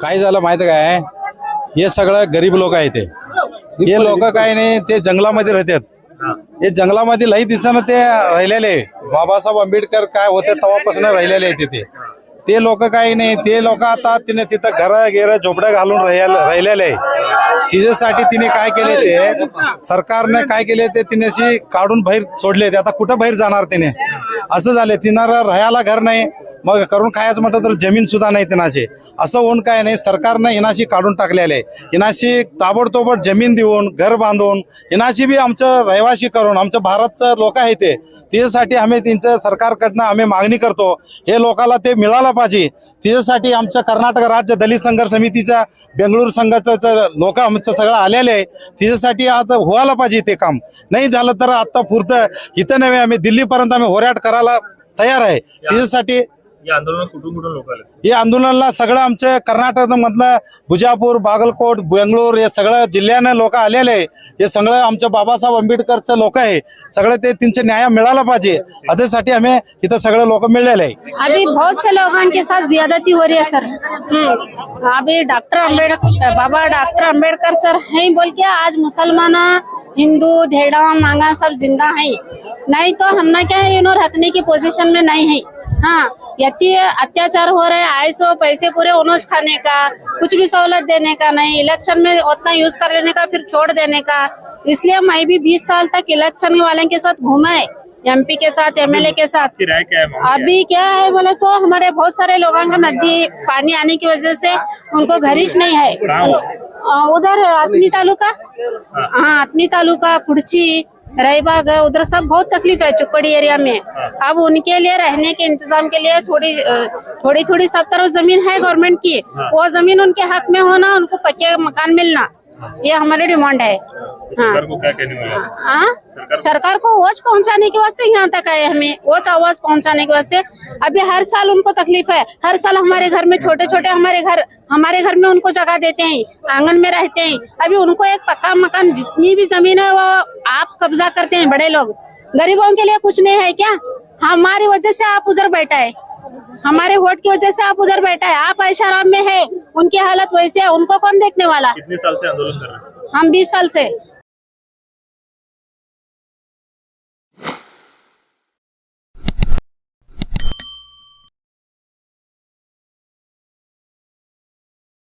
काय झालं माहीत काय? हे सगळं गरीब लोक आहे ते. हे लोक काय नाही ते जंगलामध्ये राहतात. हे जंगलामध्ये लई दिसानं ते राहिलेले. बाबासाहेब आंबेडकर काय होते तेव्हापासून राहिलेले आहेत ते. ते लोक काही नाही ते लोक आता तिने तिथं घर गेर झोपड्या घालून राहिलेले. आहे तिच्यासाठी तिने काय केले ते? सरकारने काय केले ते तिने काढून बाहेर सोडले ते. आता कुठं बाहेर जाणार तिने? असं झालं तिना राहायला घर नाही. मग करून खायचं म्हटलं तर जमीन सुद्धा नाही तिनाशी. असं होऊन काय नाही सरकारनं हिनाशी काढून टाकलेले आहे. हिनाशी ताबडतोबड जमीन देऊन घर बांधून हिनाशी बी आमचं रहिवासी करून आमचं भारतचं लोक आहे ते. त्याच्यासाठी आम्ही त्यांचं सरकारकडनं आम्ही मागणी करतो. हे लोकाला ते मिळालं पाहिजे. त्याच्यासाठी आमचं कर्नाटक राज्य दलित संघर्ष समितीच्या बेंगळूर संघाचं लोक आमचं सगळं आलेले आहे. त्याच्यासाठी आता व्हायला पाहिजे ते काम. नाही झालं तर आत्ता पुरतं. इथं नव्हे आम्ही दिल्लीपर्यंत आम्ही होऱ्याट करायला तयार आहे. त्याच्यासाठी या आंदोलनात कुठून कुठून लोक आले? हे आंदोलनाला सगळं आमचं कर्नाटक मधलं बुजापूर बागलकोट बेंगळूर हे सगळं जिल्ह्यानं लोक आलेले आहे. हे सगळं आमचं बाबासाहेब आंबेडकरचं लोक आहे. सगळं ते त्यांचे न्याय मिळाला पाहिजे. त्यासाठी आम्ही इथं सगळे लोक मिळलेले आहे. अभी बहुत से लोगों के साथ ज्यादती हो रही है सर। अभी डॉक्टर अम्बेडकर बाबा डॉक्टर अम्बेडकर सर हैं बोल के आज मुसलमान हिंदू धेड़ा मांगा सब जिंदा हैं। नहीं तो हम ना क्या है इन्हों रखने की पोजीशन में नहीं है। हाँ यति अत्याचार हो रहे हैं आए सो पैसे पूरे उनोज खाने का कुछ भी सहूलत देने का नहीं इलेक्शन में उतना यूज़ कर लेने का फिर छोड़ देने का। इसलिए मैं भी 20 साल तक इलेक्शन वाले के साथ घूमा है एमपी के साथ एमएलए के साथ। क्या है अभी क्या है बोले तो हमारे बहुत सारे लोगों का नदी पानी आने की वजह से उनको घरिश नहीं है। उधर अतनी तालुका? हाँ अतनी तालुका कुर्ची रायबाग है, उधर सब बहुत तकलीफ है चुपड़ी एरिया में। अब उनके लिए रहने के इंतजाम के लिए थोड़ी थोड़ी थोड़ी सब तरफ जमीन है गवर्नमेंट की। वो जमीन उनके हक में होना उनको पक्के मकान मिलना। ये हमारी डिमांड है। सरकार को क्या कहने वाले हैं? हाँ? सरकार- सरकार को वोच पहुँचाने के वास्ते यहाँ तक आए हमें। वोच आवाज़ पहुँचाने के वास्ते। अभी हर साल उनको तकलीफ़ है। हर साल हमारे घर में छोटे छोटे हमारे घर हमारे घर में उनको जगह देते हैं। आँगन में रहते हैं। अभी उनको एक पक्का मकान जितनी भी ज़मीन है वो आप कब्जा करते हैं बड़े लोग। गरीबों के लिए कुछ नहीं है क्या? हमारी वजह से आप उधर बैठा है। हमारे वोट की वजह से आप उधर बैठा है। आप ऐशाराम में है। उनकी हालत वैसी है। उनको कौन देखने वाला? कितने साल से आंदोलन कर रहे हैं? हम बीस साल से।